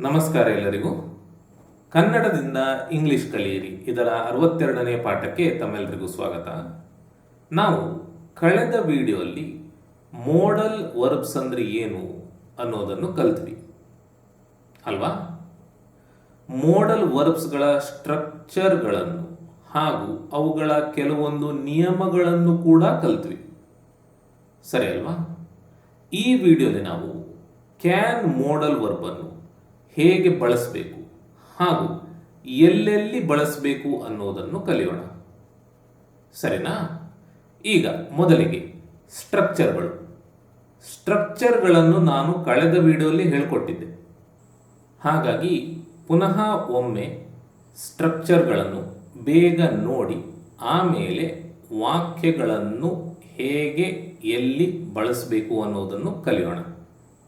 ನಮಸ್ಕಾರ ಎಲ್ಲರಿಗೂ. ಕನ್ನಡದಿಂದ ಇಂಗ್ಲಿಷ್ ಕಲಿಯಿರಿ. ಇದರ ಅರವತ್ತೆರಡನೇ ಪಾಠಕ್ಕೆ ತಮ್ಮೆಲ್ಲರಿಗೂ ಸ್ವಾಗತ. ನಾವು ಕಳೆದ ವಿಡಿಯೋಲ್ಲಿ ಮೋಡಲ್ ವರ್ಬ್ಸ್ ಅಂದರೆ ಏನು ಅನ್ನೋದನ್ನು ಕಲ್ತ್ವಿ. ಅಲ್ವಾ? ಮೋಡಲ್ ವರ್ಬ್ಸ್ಗಳ ಸ್ಟ್ರಕ್ಚರ್ಗಳನ್ನು ಹಾಗೂ ಅವುಗಳ ಕೆಲವೊಂದು ನಿಯಮಗಳನ್ನು ಕೂಡ ಕಲ್ತ್ವಿ. ಸರಿ ಅಲ್ವಾ? ಈ ವಿಡಿಯೋಲಿ ನಾವು ಕ್ಯಾನ್ ಮೋಡಲ್ ವರ್ಬನ್ನು ಹೇಗೆ ಬಳಸಬೇಕು? ಹಾಗೂ ಎಲ್ಲೆಲ್ಲಿ ಬಳಸಬೇಕು ಅನ್ನೋದನ್ನು ಕಲಿಯೋಣ. ಸರಿನಾ? ಈಗ ಮೊದಲಿಗೆ ಸ್ಟ್ರಕ್ಚರ್ಗಳು. ಸ್ಟ್ರಕ್ಚರ್ಗಳನ್ನು ನಾನು ಕಳೆದ ವಿಡಿಯೋಲಿ ಹೇಳಿಕೊಟ್ಟಿದ್ದೆ. ಹಾಗಾಗಿ ಪುನಃ ಒಮ್ಮೆ ಸ್ಟ್ರಕ್ಚರ್ಗಳನ್ನು ಬೇಗ ನೋಡಿ, ಆಮೇಲೆ ವಾಕ್ಯಗಳನ್ನು ಹೇಗೆ ಎಲ್ಲಿ ಬಳಸಬೇಕು ಅನ್ನೋದನ್ನು ಕಲಿಯೋಣ.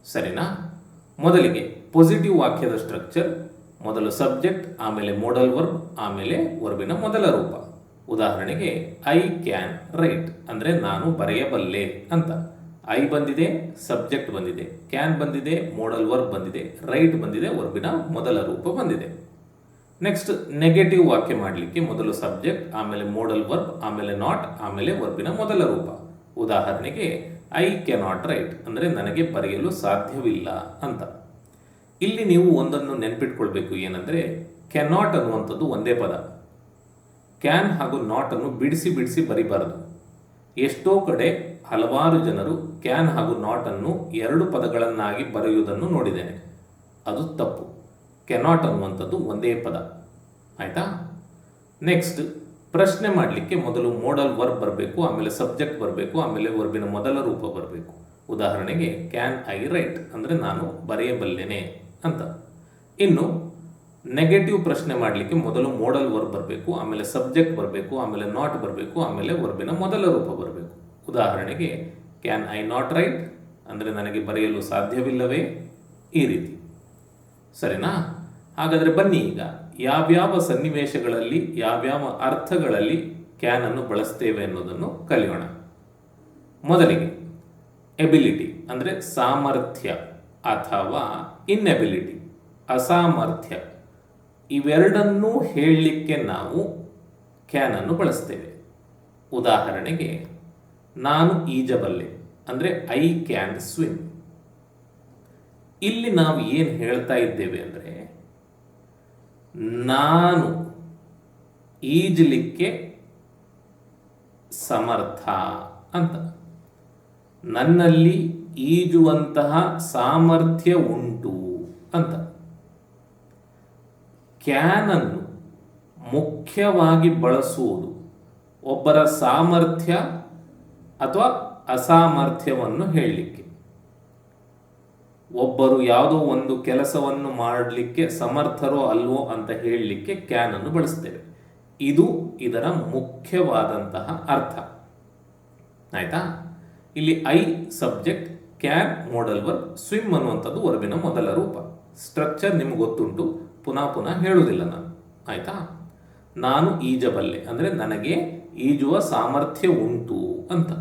ಸರಿನಾ? ಮೊದಲಿಗೆ ಪಾಸಿಟಿವ್ ವಾಕ್ಯದ ಸ್ಟ್ರಕ್ಚರ್ ಮೊದಲು ಸಬ್ಜೆಕ್ಟ್ ಆಮೇಲೆ ಮೋಡಲ್ ವರ್ಬ್ ಆಮೇಲೆ ವರ್ಬಿನ ಮೊದಲ ರೂಪ. ಉದಾಹರಣೆಗೆ ಐ ಕ್ಯಾನ್ ರೈಟ್ ಅಂದರೆ ನಾನು ಬರೆಯಬಲ್ಲೆ ಅಂತ. ಐ ಬಂದಿದೆ ಸಬ್ಜೆಕ್ಟ್ ಬಂದಿದೆ ಕ್ಯಾನ್ ಬಂದಿದೆ ಮೋಡಲ್ ವರ್ಬ್ ಬಂದಿದೆ ರೈಟ್ ಬಂದಿದೆ ವರ್ಬಿನ ಮೊದಲ ರೂಪ ಬಂದಿದೆ. ನೆಕ್ಸ್ಟ್ ನೆಗೆಟಿವ್ ವಾಕ್ಯ ಮಾಡಲಿಕ್ಕೆ ಮೊದಲು ಸಬ್ಜೆಕ್ಟ್ ಆಮೇಲೆ ಮೋಡಲ್ ವರ್ಬ್ ಆಮೇಲೆ ನಾಟ್ ಆಮೇಲೆ ವರ್ಬಿನ ಮೊದಲ ರೂಪ. ಉದಾಹರಣೆಗೆ ಐ ಕೆನಾಟ್ ರೈಟ್ ಅಂದರೆ ನನಗೆ ಬರೆಯಲು ಸಾಧ್ಯವಿಲ್ಲ ಅಂತ. ಇಲ್ಲಿ ನೀವು ಒಂದನ್ನು ನೆನ್ಪಿಟ್ಕೊಳ್ಬೇಕು ಏನಂದರೆ ಕೆನಾಟ್ ಅನ್ನುವಂಥದ್ದು ಒಂದೇ ಪದ. ಕ್ಯಾನ್ ಹಾಗೂ ನಾಟ್ ಅನ್ನು ಬಿಡಿಸಿ ಬಿಡಿಸಿ ಬರಿಬಾರದು. ಎಷ್ಟೋ ಕಡೆ ಹಲವಾರು ಜನರು ಕ್ಯಾನ್ ಹಾಗೂ ನಾಟ್ ಅನ್ನು ಎರಡು ಪದಗಳನ್ನಾಗಿ ಬರೆಯುವುದನ್ನು ನೋಡಿದ್ದೇನೆ. ಅದು ತಪ್ಪು. ಕೆನಾಟ್ ಅನ್ನುವಂಥದ್ದು ಒಂದೇ ಪದ. ಆಯಿತಾ? ನೆಕ್ಸ್ಟ್ ಪ್ರಶ್ನೆ ಮಾಡಲಿಕ್ಕೆ ಮೊದಲು ಮೋಡಲ್ ವರ್ಬ್ ಬರಬೇಕು, ಆಮೇಲೆ ಸಬ್ಜೆಕ್ಟ್ ಬರಬೇಕು, ಆಮೇಲೆ ವರ್ಬಿನ ಮೊದಲ ರೂಪ ಬರಬೇಕು. ಉದಾಹರಣೆಗೆ ಕ್ಯಾನ್ ಐ ರೈಟ್ ಅಂದರೆ ನಾನು ಬರೆಯಬಲ್ಲೆನೆ. ಅಂತ. ಇನ್ನು ನೆಗೆಟಿವ್ ಪ್ರಶ್ನೆ ಮಾಡಲಿಕ್ಕೆ ಮೊದಲು ಮೋಡಲ್ ವರ್ಬ್ ಬರಬೇಕು, ಆಮೇಲೆ ಸಬ್ಜೆಕ್ಟ್ ಬರಬೇಕು, ಆಮೇಲೆ ನಾಟ್ ಬರಬೇಕು, ಆಮೇಲೆ ವರ್ಬಿನ ಮೊದಲ ರೂಪ ಬರಬೇಕು. ಉದಾಹರಣೆಗೆ ಕ್ಯಾನ್ ಐ ನಾಟ್ ರೈಟ್ ಅಂದರೆ ನನಗೆ ಬರೆಯಲು ಸಾಧ್ಯವಿಲ್ಲವೇ? ಈ ರೀತಿ. ಸರಿನಾ? ಹಾಗಾದರೆ ಬನ್ನಿ ಈಗ. ಯಾವ್ಯಾವ ಸನ್ನಿವೇಶಗಳಲ್ಲಿ, ಯಾವ್ಯಾವ ಅರ್ಥಗಳಲ್ಲಿ ಕ್ಯಾನ್ ಅನ್ನು ಬಳಸ್ತೇವೆ ಅನ್ನೋದನ್ನು ಕಲಿಯೋಣ. ಮೊದಲಿಗೆ ಎಬಿಲಿಟಿ ಅಂದರೆ ಸಾಮರ್ಥ್ಯ. ಅಥವಾ ಇನ್ನೆಬಿಲಿಟಿ ಅಸಾಮರ್ಥ್ಯ, ಇವೆರಡನ್ನೂ ಹೇಳಲಿಕ್ಕೆ ನಾವು ಕ್ಯಾನನ್ನು ಬಳಸ್ತೇವೆ. ಉದಾಹರಣೆಗೆ, ನಾನು ಈಜಬಲ್ಲೆ, ಅಂದರೆ ಐ ಕ್ಯಾನ್ ಸ್ವಿಮ್ ಇಲ್ಲಿ ನಾವು ಏನು ಹೇಳ್ತಾ ಇದ್ದೇವೆ ಅಂದರೆ, ನಾನು ಈಜಲಿಕ್ಕೆ ಸಮರ್ಥ ಅಂತ. ನನ್ನಲ್ಲಿ ಈಜುವಂತಹ ಸಾಮರ್ಥ್ಯ ಉಂಟು ಅಂತ. ಕ್ಯಾನನ್ನು ಮುಖ್ಯವಾಗಿ ಬಳಸುವುದು ಒಬ್ಬರ ಸಾಮರ್ಥ್ಯ ಅಥವಾ ಅಸಾಮರ್ಥ್ಯವನ್ನು ಹೇಳಲಿಕ್ಕೆ. ಒಬ್ಬರು ಯಾವುದೋ ಒಂದು ಕೆಲಸವನ್ನು ಮಾಡಲಿಕ್ಕೆ ಸಮರ್ಥರೋ ಅಲ್ವೋ ಅಂತ ಹೇಳಲಿಕ್ಕೆ ಕ್ಯಾನನ್ನು ಬಳಸ್ತೇವೆ. ಇದು ಇದರ ಮುಖ್ಯವಾದಂತಹ ಅರ್ಥ. ಆಯ್ತಾ? ಇಲ್ಲಿ I subject can modal verb swim ಅನ್ನುವಂಥದ್ದು ವರ್ಬಿನ ಮೊದಲ ರೂಪ. ಸ್ಟ್ರಕ್ಚರ್ ನಿಮ್ಗೆ ಗೊತ್ತುಂಟು, ಪುನಃ ಪುನಃ ಹೇಳುವುದಿಲ್ಲ ನಾನು. ಆಯ್ತಾ? ನಾನು ಈಜಬಲ್ಲೆ, ಅಂದರೆ ನನಗೆ ಈಜುವ ಸಾಮರ್ಥ್ಯ ಉಂಟು ಅಂತ.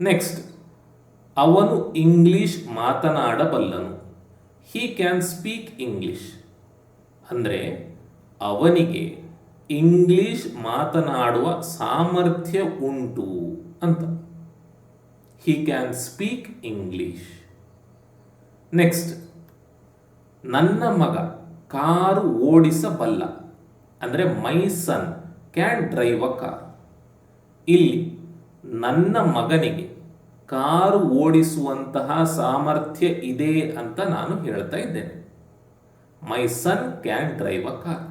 ನೆಕ್ಸ್ಟ್ ಅವನು ಇಂಗ್ಲಿಷ್ ಮಾತನಾಡಬಲ್ಲನು. ಹಿ ಕ್ಯಾನ್ ಸ್ಪೀಕ್ ಇಂಗ್ಲಿಷ್ ಅಂದರೆ ಅವನಿಗೆ ಇಂಗ್ಲಿಷ್ ಮಾತನಾಡುವ ಸಾಮರ್ಥ್ಯ ಉಂಟು ಅಂತ. He can speak English. Next ನನ್ನ ಮಗ ಕಾರು ಓಡಿಸಬಲ್ಲ. ಅಂದರೆ my son can drive a car ಇಲ್ಲಿ, ನನ್ನ ಮಗನಿಗೆ ಕಾರು ಓಡಿಸುವಂತಹ ಸಾಮರ್ಥ್ಯ ಇದೆ ಅಂತ ನಾನು ಹೇಳ್ತಾ ಇದ್ದೇನೆ. My son can drive a car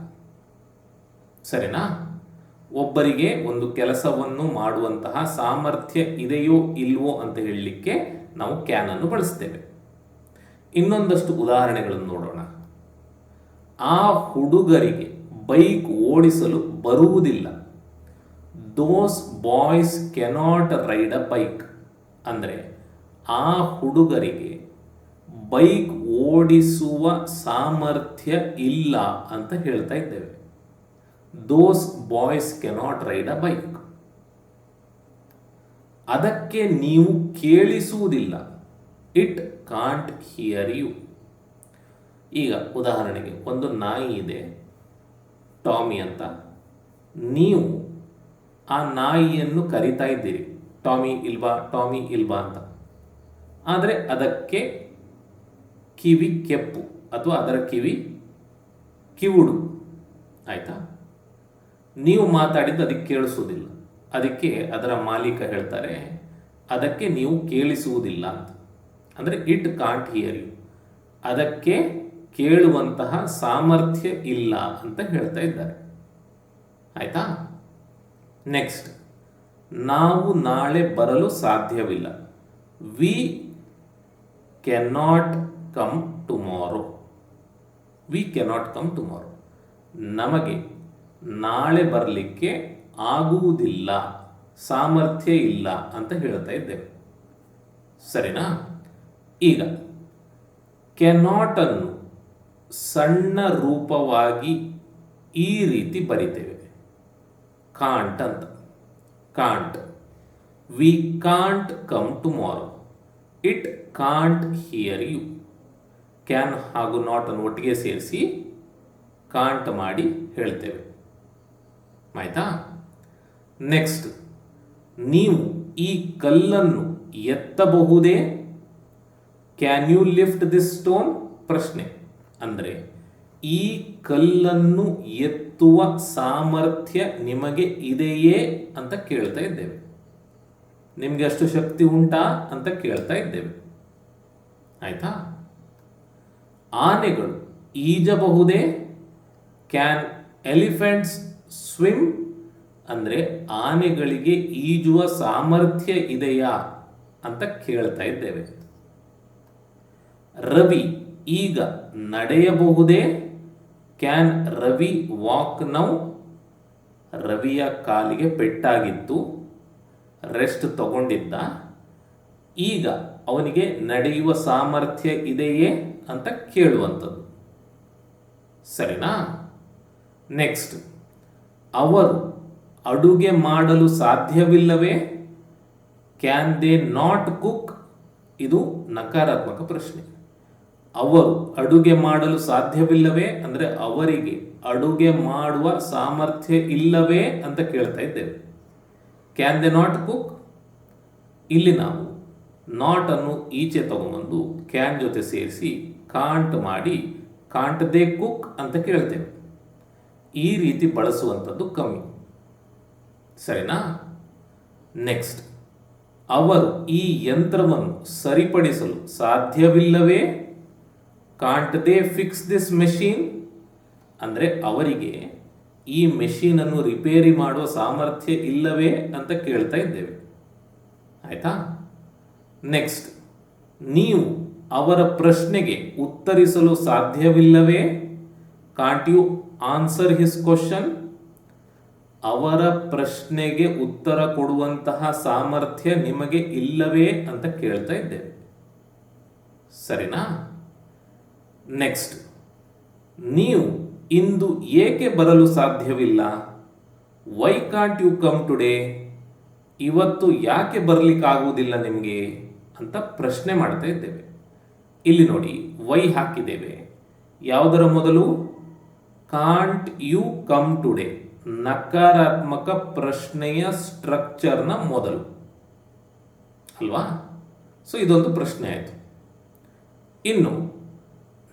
ಸರಿನಾ? ಒಬ್ಬರಿಗೆ ಒಂದು ಕೆಲಸವನ್ನು ಮಾಡುವಂತಹ ಸಾಮರ್ಥ್ಯ ಇದೆಯೋ ಇಲ್ವೋ ಅಂತ ಹೇಳಲಿಕ್ಕೆ ನಾವು ಕ್ಯಾನ್ ಅನ್ನು ಬಳಸ್ತೇವೆ. ಇನ್ನೊಂದಷ್ಟು ಉದಾಹರಣೆಗಳನ್ನು ನೋಡೋಣ. ಆ ಹುಡುಗರಿಗೆ ಬೈಕ್ ಓಡಿಸಲು ಬರುವುದಿಲ್ಲ. Those boys cannot ride a bike ಅಂದರೆ ಆ ಹುಡುಗರಿಗೆ ಬೈಕ್ ಓಡಿಸುವ ಸಾಮರ್ಥ್ಯ ಇಲ್ಲ ಅಂತ ಹೇಳ್ತಾ ಇದ್ದೇವೆ. Those boys cannot ride a bike ಅದಕ್ಕೆ ನೀವು ಕೇಳಿಸುವುದಿಲ್ಲ. ಇಟ್ ಕಾಂಟ್ ಹಿಯರ್ ಯು ಈಗ ಉದಾಹರಣೆಗೆ ಒಂದು ನಾಯಿ ಇದೆ, ಟಾಮಿ ಅಂತ. ನೀವು ಆ ನಾಯಿಯನ್ನು ಕರಿತಾ ಇದ್ದೀರಿ. ಟಾಮಿ ಇಲ್ವಾ ಟಾಮಿ ಇಲ್ವಾ ಅಂತ. ಆದರೆ ಅದಕ್ಕೆ ಕಿವಿ ಕೆಪ್ಪು, ಅಥವಾ ಅದರ ಕಿವಿ ಕಿವುಡು. ಆಯಿತಾ? ನೀವು ಮಾತಾಡಿದ್ದು ಅದಕ್ಕೆ ಕೇಳಿಸುವುದಿಲ್ಲ. ಅದಕ್ಕೆ ಅದರ ಮಾಲೀಕ ಹೇಳ್ತಾರೆ, ಅದಕ್ಕೆ ನೀವು ಕೇಳಿಸುವುದಿಲ್ಲ ಅಂತ. ಅಂದರೆ ಇಟ್ ಕಾಂಟ್ ಹಿಯರ್ ಯು. ಅದಕ್ಕೆ ಕೇಳುವಂತಹ ಸಾಮರ್ಥ್ಯ ಇಲ್ಲ ಅಂತ ಹೇಳ್ತಾ ಇದ್ದಾರೆ. ಆಯಿತಾ? ನೆಕ್ಸ್ಟ್ ನಾವು ನಾಳೆ ಬರಲು ಸಾಧ್ಯವಿಲ್ಲ. We cannot come tomorrow we cannot come tomorrow ನಮಗೆ ನಾಳೆ ಬರಲಿಕ್ಕೆ ಆಗುವುದಿಲ್ಲ, ಸಾಮರ್ಥ್ಯ ಇಲ್ಲ ಅಂತ ಹೇಳ್ತಾ ಇದ್ದೇವೆ. ಸರಿನಾ? ಈಗ, ಕೆನಾಟನ್ನು ಸಣ್ಣ ರೂಪವಾಗಿ ಈ ರೀತಿ ಬರಿತೇವೆ. ಕಾಂಟ್ ಅಂತ. Can't. We can't come tomorrow. It can't hear you. Can ಹಾಗೂ ನಾಟ್ ಅನ್ನು ಒಟ್ಟಿಗೆ ಸೇರಿಸಿ ಕಾಂಟ್ ಮಾಡಿ ಹೇಳ್ತೇವೆ. ಆಯ್ತಾ? ನೆಕ್ಸ್ಟ್ ನೀವು ಈ ಕಲ್ಲನ್ನು ಎತ್ತಬಹುದೇ? Can you lift this stone ಪ್ರಶ್ನೆ. ಅಂದರೆ, ಈ ಕಲ್ಲನ್ನು ಎತ್ತುವ ಸಾಮರ್ಥ್ಯ ನಿಮಗೆ ಇದೆಯೇ ಅಂತ ಕೇಳ್ತಾ ಇದ್ದೇವೆ. ನಿಮಗೆ ಅಷ್ಟು ಶಕ್ತಿ ಉಂಟಾ ಅಂತ ಕೇಳ್ತಾ ಇದ್ದೇವೆ. ಆಯ್ತಾ? ಆನೆಗಳು ಈಜಬಹುದೇ? ಕ್ಯಾನ್ ಎಲಿಫೆಂಟ್ಸ್ ಸ್ವಿಮ್ ಅಂದರೆ ಆನೆಗಳಿಗೆ ಈಜುವ ಸಾಮರ್ಥ್ಯ ಇದೆಯಾ ಅಂತ ಕೇಳ್ತಾ ಇದ್ದೇವೆ. ರವಿ ಈಗ ನಡೆಯಬಹುದೇ? Can Ravi walk now? ರವಿಯ ಕಾಲಿಗೆ ಪೆಟ್ಟಾಗಿತ್ತು, ರೆಸ್ಟ್ ತಗೊಂಡಿದ್ದ, ಈಗ ಅವನಿಗೆ ನಡೆಯುವ ಸಾಮರ್ಥ್ಯ ಇದೆಯೇ ಅಂತ ಕೇಳುವಂಥದ್ದು. ಸರಿನಾ? ನೆಕ್ಸ್ಟ್. ಅವರು ಅಡುಗೆ ಮಾಡಲು ಸಾಧ್ಯವಿಲ್ಲವೇ? ಕ್ಯಾನ್ ದೇ ನಾಟ್ ಕುಕ್ ಇದು ನಕಾರಾತ್ಮಕ ಪ್ರಶ್ನೆ. ಅವರು ಅಡುಗೆ ಮಾಡಲು ಸಾಧ್ಯವಿಲ್ಲವೇ? ಅಂದರೆ ಅವರಿಗೆ ಅಡುಗೆ ಮಾಡುವ ಸಾಮರ್ಥ್ಯ ಇಲ್ಲವೇ ಅಂತ ಕೇಳ್ತಾ ಇದ್ದೇವೆ. ಕ್ಯಾನ್ ದೇ ನಾಟ್ ಕುಕ್ ಇಲ್ಲಿ ನಾವು ನಾಟ್ ಅನ್ನು ಈಚೆ ತಗೊಂಬಂದು ಕ್ಯಾನ್ ಜೊತೆ ಸೇರಿಸಿ ಕಾಂಟ್ ಮಾಡಿ ಕಾಂಟ್ ದೇ ಕುಕ್ ಅಂತ ಕೇಳ್ತೇವೆ. ಈ ರೀತಿ ಬಳಸುವಂಥದ್ದು ಕಮ್ಮಿ. ಸರಿನಾ? ನೆಕ್ಸ್ಟ್ ಅವರು ಈ ಯಂತ್ರವನ್ನು ಸರಿಪಡಿಸಲು ಸಾಧ್ಯವಿಲ್ಲವೇ? Can't they fix this machine ಅಂದರೆ ಅವರಿಗೆ ಈ ಮೆಷೀನನ್ನು ರಿಪೇರಿ ಮಾಡುವ ಸಾಮರ್ಥ್ಯ ಇಲ್ಲವೇ ಅಂತ ಕೇಳ್ತಾ ಇದ್ದೇವೆ. ಆಯಿತಾ? ನೆಕ್ಸ್ಟ್ ನೀವು ಅವರ ಪ್ರಶ್ನೆಗೆ ಉತ್ತರಿಸಲು ಸಾಧ್ಯವಿಲ್ಲವೇ? Can't you answer his question ಅವರ ಪ್ರಶ್ನೆಗೆ ಉತ್ತರ ಕೊಡುವಂತಹ ಸಾಮರ್ಥ್ಯ ನಿಮಗೆ ಇಲ್ಲವೇ ಅಂತ ಕೇಳ್ತಾ ಇದ್ದೇವೆ ಸರಿನಾ? ನೆಕ್ಸ್ಟ್ ನೀವು ಇಂದು ಏಕೆ ಬರಲು ಸಾಧ್ಯವಿಲ್ಲ? Why can't you come today ಇವತ್ತು ಯಾಕೆ ಬರಲಿಕ್ಕಾಗುವುದಿಲ್ಲ ನಿಮಗೆ? ಅಂತ ಪ್ರಶ್ನೆ ಮಾಡ್ತಾ ಇದ್ದೇವೆ. ಇಲ್ಲಿ ನೋಡಿ ವೈ ಹಾಕಿದ್ದೇವೆ. ಯಾವುದರ ಮೊದಲು? ಕಾಂಟ್ ಯು ಕಮ್ ಟುಡೇ ನಕಾರಾತ್ಮಕ ಪ್ರಶ್ನೆಯ ಸ್ಟ್ರಕ್ಚರ್ನ ಮೊದಲು. ಅಲ್ವಾ? ಸೊ ಇದೊಂದು ಪ್ರಶ್ನೆ ಆಯಿತು. ಇನ್ನು,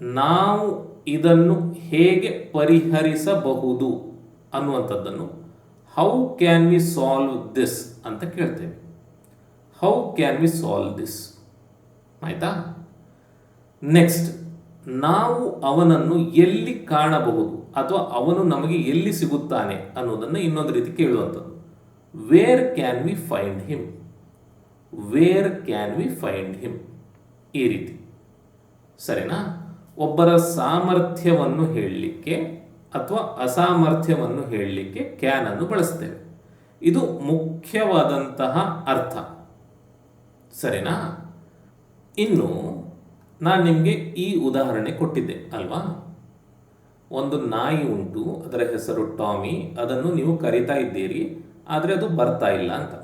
ನಾವು ಇದನ್ನು ಹೇಗೆ ಪರಿಹರಿಸಬಹುದು ಅನ್ನುವಂಥದ್ದನ್ನು how can we solve this ಅಂತ ಕೇಳ್ತೇವೆ. How can we solve this ಆಯಿತಾ? ನೆಕ್ಸ್ಟ್ ನಾವು ಅವನನ್ನು ಎಲ್ಲಿ ಕಾಣಬಹುದು? ಅಥವಾ ಅವನು ನಮಗೆ ಎಲ್ಲಿ ಸಿಗುತ್ತಾನೆ ಅನ್ನೋದನ್ನು ಇನ್ನೊಂದು ರೀತಿ ಕೇಳುವಂಥದ್ದು. Where can we find him where can we find him ಈ ರೀತಿ. ಸರಿನಾ? ಒಬ್ಬರ ಸಾಮರ್ಥ್ಯವನ್ನು ಹೇಳಲಿಕ್ಕೆ ಅಥವಾ ಅಸಾಮರ್ಥ್ಯವನ್ನು ಹೇಳಲಿಕ್ಕೆ ಕ್ಯಾನ್ ಅನ್ನು ಬಳಸ್ತೇವೆ. ಇದು ಮುಖ್ಯವಾದಂತಹ ಅರ್ಥ. ಸರಿನಾ? ಇನ್ನು ನಾನು ನಿಮಗೆ ಈ ಉದಾಹರಣೆ ಕೊಟ್ಟಿದ್ದೆ, ಅಲ್ವಾ? ಒಂದು ನಾಯಿ ಉಂಟು, ಅದರ ಹೆಸರು ಟಾಮಿ, ಅದನ್ನು ನೀವು ಕರಿತಾ ಇದ್ದೀರಿ, ಆದರೆ ಅದು ಬರ್ತಾ ಇಲ್ಲ ಅಂತ.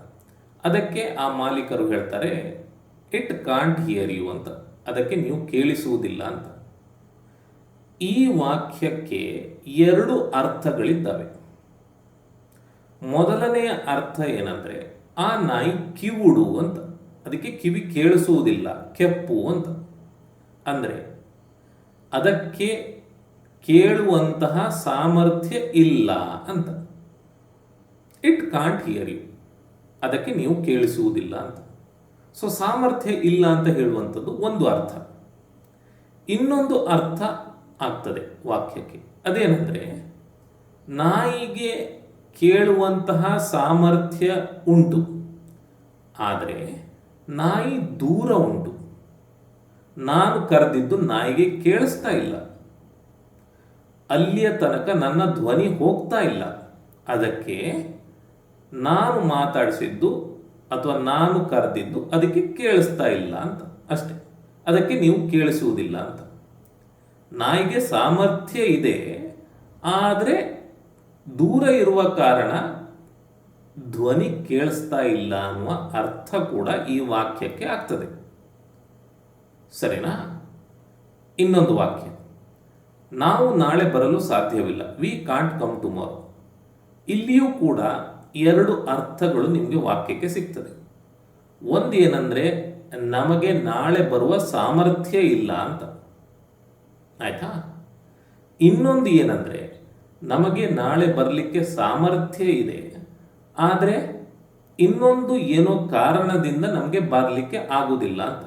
ಅದಕ್ಕೆ ಆ ಮಾಲೀಕರು ಹೇಳ್ತಾರೆ, ಇಟ್ ಕಾಂಟ್ ಹಿಯರ್ ಯು ಅಂತ. ಅದಕ್ಕೆ ನೀವು ಕೇಳಿಸುವುದಿಲ್ಲ ಅಂತ. ಈ ವಾಕ್ಯಕ್ಕೆ ಎರಡು ಅರ್ಥಗಳಿದ್ದಾವೆ. ಮೊದಲನೆಯ ಅರ್ಥ ಏನಂದ್ರೆ, ಆ ನಾಯಿ ಕಿವುಡು ಅಂತ. ಅದಕ್ಕೆ ಕಿವಿ ಕೇಳಿಸುವುದಿಲ್ಲ, ಕೆಪ್ಪು ಅಂತ. ಅಂದರೆ, ಅದಕ್ಕೆ ಕೇಳುವಂತಹ ಸಾಮರ್ಥ್ಯ ಇಲ್ಲ ಅಂತ. ಇಟ್ ಕಾಂಟ್ ಹಿಯರ್ ಯು ಅದಕ್ಕೆ ನೀವು ಕೇಳಿಸುವುದಿಲ್ಲ ಅಂತ. ಸೊ ಸಾಮರ್ಥ್ಯ ಇಲ್ಲ ಅಂತ ಹೇಳುವಂಥದ್ದು ಒಂದು ಅರ್ಥ. ಇನ್ನೊಂದು ಅರ್ಥ ಆಗ್ತದೆ ವಾಕ್ಯಕ್ಕೆ. ಅದೇನೆಂದರೆ, ನಾಯಿಗೆ ಕೇಳುವಂತಹ ಸಾಮರ್ಥ್ಯ ಉಂಟು. ಆದರೆ, ನಾಯಿ ದೂರ ಉಂಟು. ನಾನು ಕರೆದಿದ್ದು ನಾಯಿಗೆ ಕೇಳಿಸ್ತಾ ಇಲ್ಲ. ಅಲ್ಲಿಯ ತನಕ ನನ್ನ ಧ್ವನಿ ಹೋಗ್ತಾ ಇಲ್ಲ. ಅದಕ್ಕೆ ನಾನು ಮಾತಾಡಿಸಿದ್ದು ಅಥವಾ ನಾನು ಕರೆದಿದ್ದು ಅದಕ್ಕೆ ಕೇಳಿಸ್ತಾ ಇಲ್ಲ ಅಂತ ಅಷ್ಟೆ. ಅದಕ್ಕೆ ನೀವು ಕೇಳಿಸುವುದಿಲ್ಲ ಅಂತ. ನಾಯಿಗೆ ಸಾಮರ್ಥ್ಯ ಇದೆ, ಆದರೆ ದೂರ ಇರುವ ಕಾರಣ ಧ್ವನಿ ಕೇಳಿಸ್ತಾ ಇಲ್ಲ ಅನ್ನುವ ಅರ್ಥ ಕೂಡ ಈ ವಾಕ್ಯಕ್ಕೆ ಆಗ್ತದೆ. ಸರಿನಾ? ಇನ್ನೊಂದು ವಾಕ್ಯ. ನಾವು ನಾಳೆ ಬರಲು ಸಾಧ್ಯವಿಲ್ಲ. ವಿ ಕಾಂಟ್ ಕಮ್ ಟುಮಾರೋ ಇಲ್ಲಿಯೂ ಕೂಡ ಎರಡು ಅರ್ಥಗಳು ನಿಮಗೆ ವಾಕ್ಯಕ್ಕೆ ಸಿಗ್ತದೆ. ಒಂದು ಏನಂದರೆ, ನಮಗೆ ನಾಳೆ ಬರುವ ಸಾಮರ್ಥ್ಯ ಇಲ್ಲ ಅಂತ. ಆಯ್ತಾ? ಇನ್ನೊಂದು ಏನಂದರೆ, ನಮಗೆ ನಾಳೆ ಬರಲಿಕ್ಕೆ ಸಾಮರ್ಥ್ಯ ಇದೆ, ಆದರೆ ಇನ್ನೊಂದು ಏನೋ ಕಾರಣದಿಂದ ನಮಗೆ ಬರಲಿಕ್ಕೆ ಆಗುವುದಿಲ್ಲ ಅಂತ.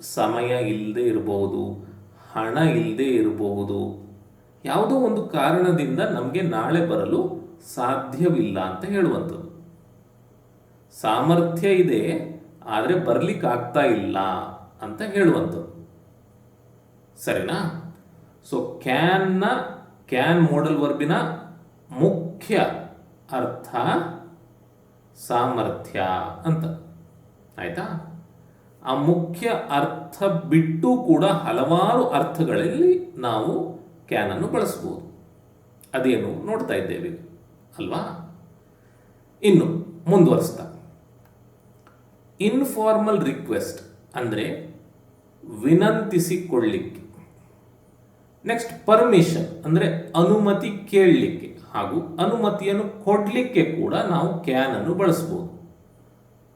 ಸಮಯ ಇಲ್ಲದೆ ಇರಬಹುದು ಹಣ ಇಲ್ಲದೆ ಇರಬಹುದು. ಯಾವುದೋ ಒಂದು ಕಾರಣದಿಂದ ನಮಗೆ ನಾಳೆ ಬರಲು ಸಾಧ್ಯವಿಲ್ಲ ಅಂತ ಹೇಳುವಂಥದ್ದು. ಸಾಮರ್ಥ್ಯ ಇದೆ, ಆದರೆ ಬರ್ಲಿಕ್ಕೆ ಆಗ್ತಾ ಇಲ್ಲ ಅಂತ ಹೇಳುವಂಥದ್ದು. ಸರಿನಾ? ಸೊ ಕ್ಯಾನ್ನ ಕ್ಯಾನ್ ಮೋಡಲ್ ವರ್ಬಿನ ಮುಖ್ಯ ಅರ್ಥ ಸಾಮರ್ಥ್ಯ ಅಂತ. ಆಯ್ತಾ? ಆ ಮುಖ್ಯ ಅರ್ಥ ಬಿಟ್ಟು ಕೂಡ ಹಲವಾರು ಅರ್ಥಗಳಲ್ಲಿ ನಾವು ಕ್ಯಾನ್ ಅನ್ನು ಬಳಸಬಹುದು ಅದೇನು ನೋಡ್ತಾ ಇದ್ದೇವೆ. ಅಲ್ವಾ? ಇನ್ನು ಮುಂದುವರಿಸ್ತಾ. ಇನ್ಫಾರ್ಮಲ್ ರಿಕ್ವೆಸ್ಟ್ ಅಂದರೆ ವಿನಂತಿಸಿಕೊಳ್ಳಿಕ್ಕೆ. ನೆಕ್ಸ್ಟ್ ಪರ್ಮಿಷನ್ ಅಂದರೆ ಅನುಮತಿ ಕೇಳಲಿಕ್ಕೆ ಹಾಗೂ ಅನುಮತಿಯನ್ನು ಕೊಡಲಿಕ್ಕೆ ಕೂಡ ನಾವು ಕ್ಯಾನ್ ಅನ್ನು ಬಳಸಬಹುದು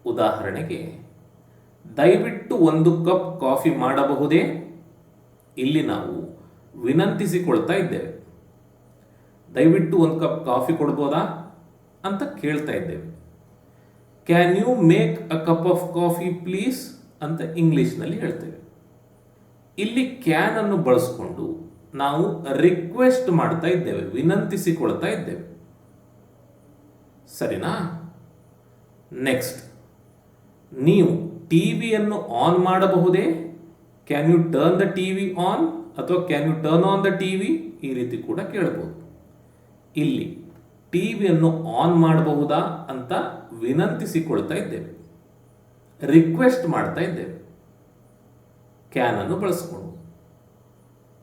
ಉದಾಹರಣೆಗೆ ದಯವಿಟ್ಟು ಒಂದು ಕಪ್ ಕಾಫಿ ಮಾಡಬಹುದೇ? ಇಲ್ಲಿ ನಾವು ವಿನಂತಿಸಿಕೊಳ್ತಾ ಇದ್ದೇವೆ. ದಯವಿಟ್ಟು ಒಂದು ಕಪ್ ಕಾಫಿ ಕೊಡ್ಬೋದಾ ಅಂತ ಕೇಳ್ತಾ ಇದ್ದೇವೆ. Can you make a cup of coffee please ಅಂತ ಇಂಗ್ಲೀಷ್ನಲ್ಲಿ ಹೇಳ್ತೇವೆ. ಇಲ್ಲಿ ಕ್ಯಾನ್ ಅನ್ನು ಬಳಸ್ಕೊಂಡು ನಾವು ರಿಕ್ವೆಸ್ಟ್ ಮಾಡ್ತಾ ಇದ್ದೇವೆ, ವಿನಂತಿಸಿಕೊಳ್ತಾ ಇದ್ದೇವೆ. ಸರಿನಾ? ನೆಕ್ಸ್ಟ್ ನೀವು ಟಿವಿಯನ್ನು ಆನ್ ಮಾಡಬಹುದೇ? Can you turn the T V on ಅಥವಾ can you turn on the T V ಈ ರೀತಿ ಕೂಡ ಕೇಳಬಹುದು. ಇಲ್ಲಿ ಟಿ ವಿಯನ್ನು ಆನ್ ಮಾಡಬಹುದಾ ಅಂತ ವಿನಂತಿಸಿಕೊಳ್ತಾ ಇದ್ದೇವೆ. ರಿಕ್ವೆಸ್ಟ್ ಮಾಡ್ತಾ ಇದ್ದೇವೆ. ಕ್ಯಾನ್ ಅನ್ನು ಬಳಸ್ಕೊಂಡು.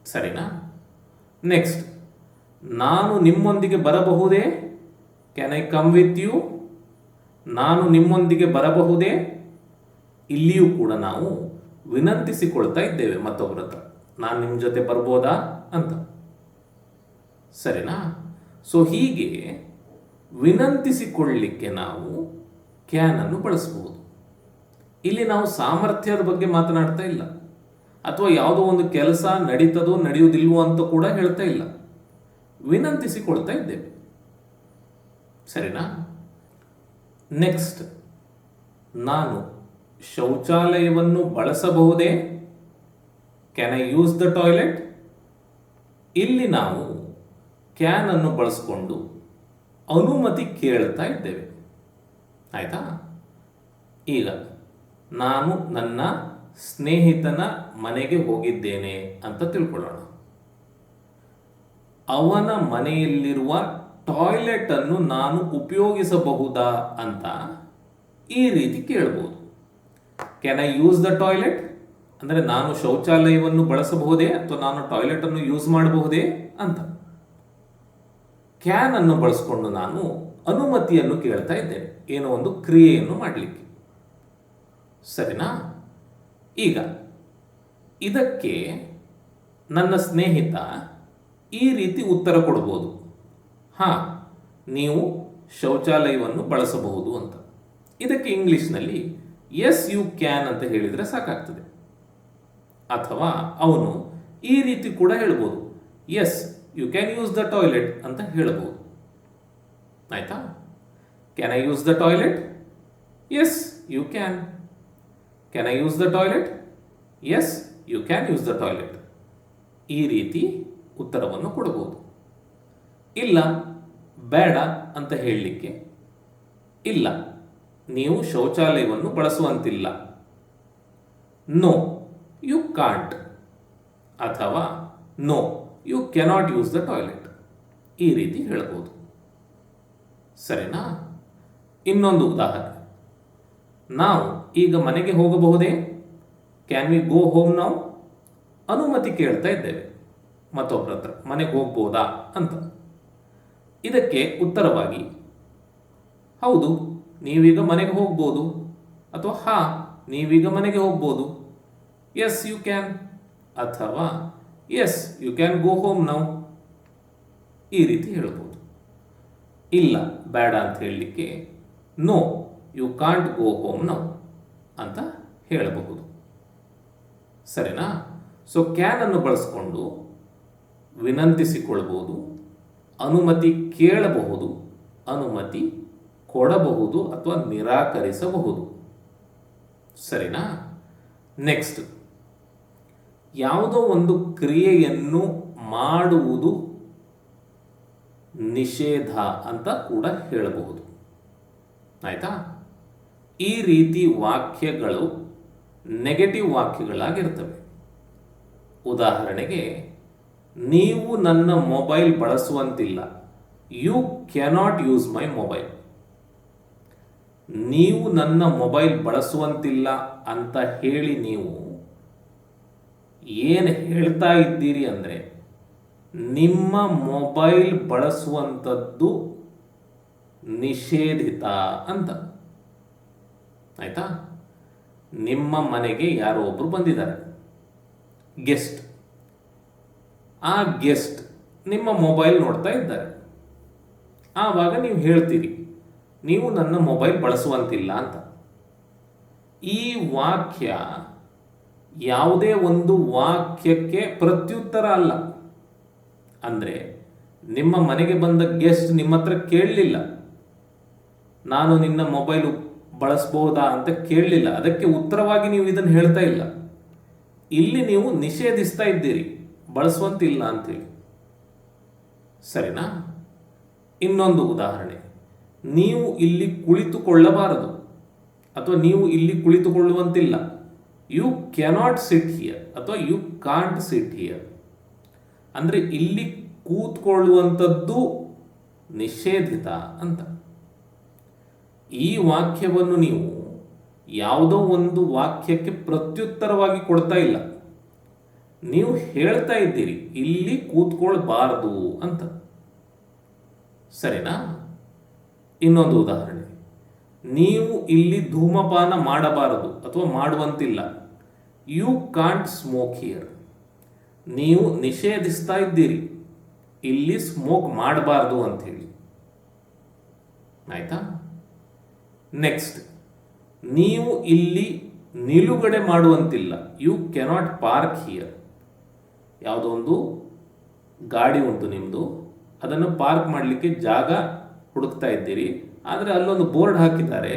ಸರಿನಾ? ನೆಕ್ಸ್ಟ್ ನಾನು ನಿಮ್ಮೊಂದಿಗೆ ಬರಬಹುದೇ? Can I come with you ನಾನು ನಿಮ್ಮೊಂದಿಗೆ ಬರಬಹುದೇ? ಇಲ್ಲಿಯೂ ಕೂಡ ನಾವು ವಿನಂತಿಸಿಕೊಳ್ತಾ ಇದ್ದೇವೆ ಮತ್ತೊಬ್ಬರ ಹತ್ರ. ನಾನು ನಿಮ್ಮ ಜೊತೆ ಬರ್ಬೋದಾ ಅಂತ. ಸರಿನಾ? ಸೊ ಹೀಗೆ ವಿನಂತಿಸಿಕೊಳ್ಳಲಿಕ್ಕೆ ನಾವು ಕ್ಯಾನ್ ಅನ್ನು ಬಳಸಬಹುದು ಇಲ್ಲಿ ನಾವು ಸಾಮರ್ಥ್ಯದ ಬಗ್ಗೆ ಮಾತನಾಡ್ತಾ ಇಲ್ಲ. ಅಥವಾ ಯಾವುದೋ ಒಂದು ಕೆಲಸ ನಡೀತದೋ ನಡೆಯುವುದಿಲ್ವೋ ಅಂತ ಕೂಡ ಹೇಳ್ತಾ ಇಲ್ಲ. ವಿನಂತಿಸಿಕೊಳ್ತಾ ಇದ್ದೇವೆ. ಸರಿನಾ? ನೆಕ್ಸ್ಟ್ ನಾನು ಶೌಚಾಲಯವನ್ನು ಬಳಸಬಹುದೇ? Can I use the toilet ಇಲ್ಲಿ ನಾವು ಕ್ಯಾನ್ ಅನ್ನು ಬಳಸಿಕೊಂಡು ಅನುಮತಿ ಕೇಳ್ತಾ ಇದ್ದೇವೆ. ಆಯ್ತಾ? ಈಗ ನಾನು ನನ್ನ ಸ್ನೇಹಿತನ ಮನೆಗೆ ಹೋಗಿದ್ದೇನೆ ಅಂತ ತಿಳ್ಕೊಳ್ಳೋಣ. ಅವನ ಮನೆಯಲ್ಲಿರುವ ಟಾಯ್ಲೆಟ್ ಅನ್ನು ನಾನು ಉಪಯೋಗಿಸಬಹುದಾ ಅಂತ ಈ ರೀತಿ ಕೇಳ್ಬೋದು. Can I use the toilet ಅಂದರೆ ನಾನು ಶೌಚಾಲಯವನ್ನು ಬಳಸಬಹುದೇ ಅಥವಾ ನಾನು ಟಾಯ್ಲೆಟ್ ಅನ್ನು ಯೂಸ್ ಮಾಡಬಹುದೇ ಅಂತ. ಕ್ಯಾನ್ ಅನ್ನು ಬಳಸಿಕೊಂಡು ನಾನು ಅನುಮತಿಯನ್ನು ಕೇಳ್ತಾ ಇದ್ದೇನೆ. ಏನೋ ಒಂದು ಕ್ರಿಯೆಯನ್ನು ಮಾಡಲಿಕ್ಕೆ. ಸರಿನಾ? ಈಗ, ಇದಕ್ಕೆ ನನ್ನ ಸ್ನೇಹಿತ ಈ ರೀತಿ ಉತ್ತರ ಕೊಡ್ಬೋದು. ಹಾಂ, ನೀವು ಶೌಚಾಲಯವನ್ನು ಬಳಸಬಹುದು ಅಂತ. ಇದಕ್ಕೆ ಇಂಗ್ಲಿಷ್ನಲ್ಲಿ ಎಸ್ ಯು ಕ್ಯಾನ್ ಅಂತ ಹೇಳಿದರೆ ಸಾಕಾಗ್ತದೆ. ಅಥವಾ ಅವನು ಈ ರೀತಿ ಕೂಡ ಹೇಳ್ಬೋದು. Yes you can use the toilet ಅಂತ ಹೇಳ್ಬೋದು. ಆಯ್ತಾ? Can I use the toilet yes you can can I use the toilet yes you can use the toilet ಈ ರೀತಿ ಉತ್ತರವನ್ನು ಕೊಡಬಹುದು ಇಲ್ಲ, ಬೇಡ ಅಂತ ಹೇಳಲಿಕ್ಕೆ ಇಲ್ಲ. ನೀವು ಶೌಚಾಲಯವನ್ನು ಬಳಸುವಂತಿಲ್ಲ. ನೋ ಯು ಕಾಂಟ್ ಅಥವಾ no you cannot use the toilet ಈ ರೀತಿ ಹೇಳ್ಬೋದು ಸರಿನಾ? ಇನ್ನೊಂದು ಉದಾಹರಣೆ. ನಾವು ಈಗ ಮನೆಗೆ ಹೋಗಬಹುದೇ? ಕ್ಯಾನ್ ವಿ ಗೋ ಹೋಮ್ ನಾವು ಅನುಮತಿ ಕೇಳ್ತಾ ಇದ್ದೇವೆ. ಮತ್ತೊಬ್ಬರ ಹತ್ರ ಮನೆಗೆ ಹೋಗ್ಬೋದಾ ಅಂತ. ಇದಕ್ಕೆ ಉತ್ತರವಾಗಿ, ಹೌದು ನೀವೀಗ ಮನೆಗೆ ಹೋಗ್ಬೋದು. ಅಥವಾ ಹಾ, ನೀವೀಗ ಮನೆಗೆ ಹೋಗ್ಬೋದು. ಎಸ್ ಯು ಕ್ಯಾನ್ ಅಥವಾ yes you can go home now ಈ ರೀತಿ ಹೇಳ್ಬೋದು. ಇಲ್ಲ, ಬೇಡ ಅಂತ ಹೇಳಲಿಕ್ಕೆ no you can't go home now ಅಂತ ಹೇಳಬಹುದು. ಸರಿನಾ? ಸೊ ಕ್ಯಾನ್ ಅನ್ನು ಬಳಸ್ಕೊಂಡು ವಿನಂತಿಸಿಕೊಳ್ಬೋದು, ಅನುಮತಿ ಕೇಳಬಹುದು, ಅನುಮತಿ ಕೊಡಬಹುದು ಅಥವಾ ನಿರಾಕರಿಸಬಹುದು. ಸರಿನಾ? ನೆಕ್ಸ್ಟ್ ಯಾವುದೋ ಒಂದು ಕ್ರಿಯೆಯನ್ನು ಮಾಡುವುದು ನಿಷೇಧ ಅಂತ ಕೂಡ ಹೇಳಬಹುದು. ಆಯಿತಾ? ಈ ರೀತಿ ವಾಕ್ಯಗಳು ನೆಗೆಟಿವ್ ವಾಕ್ಯಗಳಾಗಿರ್ತವೆ. ಉದಾಹರಣೆಗೆ, ನೀವು ನನ್ನ ಮೊಬೈಲ್ ಬಳಸುವಂತಿಲ್ಲ. You cannot use my mobile ನೀವು ನನ್ನ ಮೊಬೈಲ್ ಬಳಸುವಂತಿಲ್ಲ ಅಂತ ಹೇಳಿ ನೀವು ಏನು ಹೇಳ್ತಾ ಇದ್ದೀರಿ ಅಂದರೆ ನಿಮ್ಮ ಮೊಬೈಲ್ ಬಳಸುವಂಥದ್ದು ನಿಷೇಧಿತ ಅಂತ. ಆಯ್ತಾ? ನಿಮ್ಮ ಮನೆಗೆ ಯಾರೋ ಒಬ್ಬರು ಬಂದಿದ್ದಾರೆ. ಗೆಸ್ಟ್. ಆ ಗೆಸ್ಟ್ ನಿಮ್ಮ ಮೊಬೈಲ್ ನೋಡ್ತಾ ಇದ್ದಾರೆ. ಆವಾಗ ನೀವು ಹೇಳ್ತೀರಿ ನೀವು ನನ್ನ ಮೊಬೈಲ್ ಬಳಸುವಂತಿಲ್ಲ ಅಂತ. ಈ ವಾಕ್ಯ ಯಾವುದೇ ಒಂದು ವಾಕ್ಯಕ್ಕೆ ಪ್ರತ್ಯುತ್ತರ ಅಲ್ಲ. ಅಂದರೆ ನಿಮ್ಮ ಮನೆಗೆ ಬಂದ ಗೆಸ್ಟ್ ನಿಮ್ಮ ಹತ್ರ ಕೇಳಲಿಲ್ಲ. ನಾನು ನಿನ್ನ ಮೊಬೈಲ್ ಬಳಸ್ಬೋದಾ ಅಂತ ಕೇಳಲಿಲ್ಲ. ಅದಕ್ಕೆ ಉತ್ತರವಾಗಿ ನೀವು ಇದನ್ನು ಹೇಳ್ತಾ ಇಲ್ಲ. ಇಲ್ಲಿ ನೀವು ನಿಷೇಧಿಸ್ತಾ ಇದ್ದೀರಿ. ಬಳಸುವಂತಿಲ್ಲ ಅಂತೇಳಿ ಸರಿನಾ? ಇನ್ನೊಂದು ಉದಾಹರಣೆ. ನೀವು ಇಲ್ಲಿ ಕುಳಿತುಕೊಳ್ಳಬಾರದು ಅಥವಾ ನೀವು ಇಲ್ಲಿ ಕುಳಿತುಕೊಳ್ಳುವಂತಿಲ್ಲ. ಯು ಕ್ಯಾನಾಟ್ ಸಿಟ್ ಹಿಯರ್ ಅಥವಾ ಯು ಕಾಂಟ್ ಸಿಟ್ ಹಿಯರ್ ಅಂದರೆ ಇಲ್ಲಿ ಕೂತ್ಕೊಳ್ಳುವಂಥದ್ದು ನಿಷೇಧಿತ ಅಂತ. ಈ ವಾಕ್ಯವನ್ನು ನೀವು ಯಾವುದೋ ಒಂದು ವಾಕ್ಯಕ್ಕೆ ಪ್ರತ್ಯುತ್ತರವಾಗಿ ಕೊಡ್ತಾ ಇಲ್ಲ. ನೀವು ಹೇಳ್ತಾ ಇದ್ದೀರಿ, ಇಲ್ಲಿ ಕೂತ್ಕೊಳ್ಬಾರದು ಅಂತ. ಸರಿನಾ? ಇನ್ನೊಂದು ಉದಾಹರಣೆ. ನೀವು ಇಲ್ಲಿ ಧೂಮಪಾನ ಮಾಡಬಾರದು ಅಥವಾ ಮಾಡುವಂತಿಲ್ಲ. ಯು ಕಾಂಟ್ ಸ್ಮೋಕ್ ಹಿಯರ್ ನೀವು ನಿಷೇಧಿಸ್ತಾ ಇದ್ದೀರಿ. ಇಲ್ಲಿ ಸ್ಮೋಕ್ ಮಾಡಬಾರ್ದು ಅಂಥೇಳಿ. ಆಯ್ತಾ? ನೆಕ್ಸ್ಟ್ ನೀವು ಇಲ್ಲಿ ನಿಲುಗಡೆ ಮಾಡುವಂತಿಲ್ಲ. ಯು ಕೆನಾಟ್ ಪಾರ್ಕ್ ಹಿಯರ್ ಯಾವುದೋ ಒಂದು ಗಾಡಿ ಉಂಟು ನಿಮ್ಮದು ಅದನ್ನು ಪಾರ್ಕ್ ಮಾಡಲಿಕ್ಕೆ ಜಾಗ ಹುಡುಕ್ತಾ ಇದ್ದೀರಿ. ಆದರೆ ಅಲ್ಲೊಂದು ಬೋರ್ಡ್ ಹಾಕಿದ್ದಾರೆ.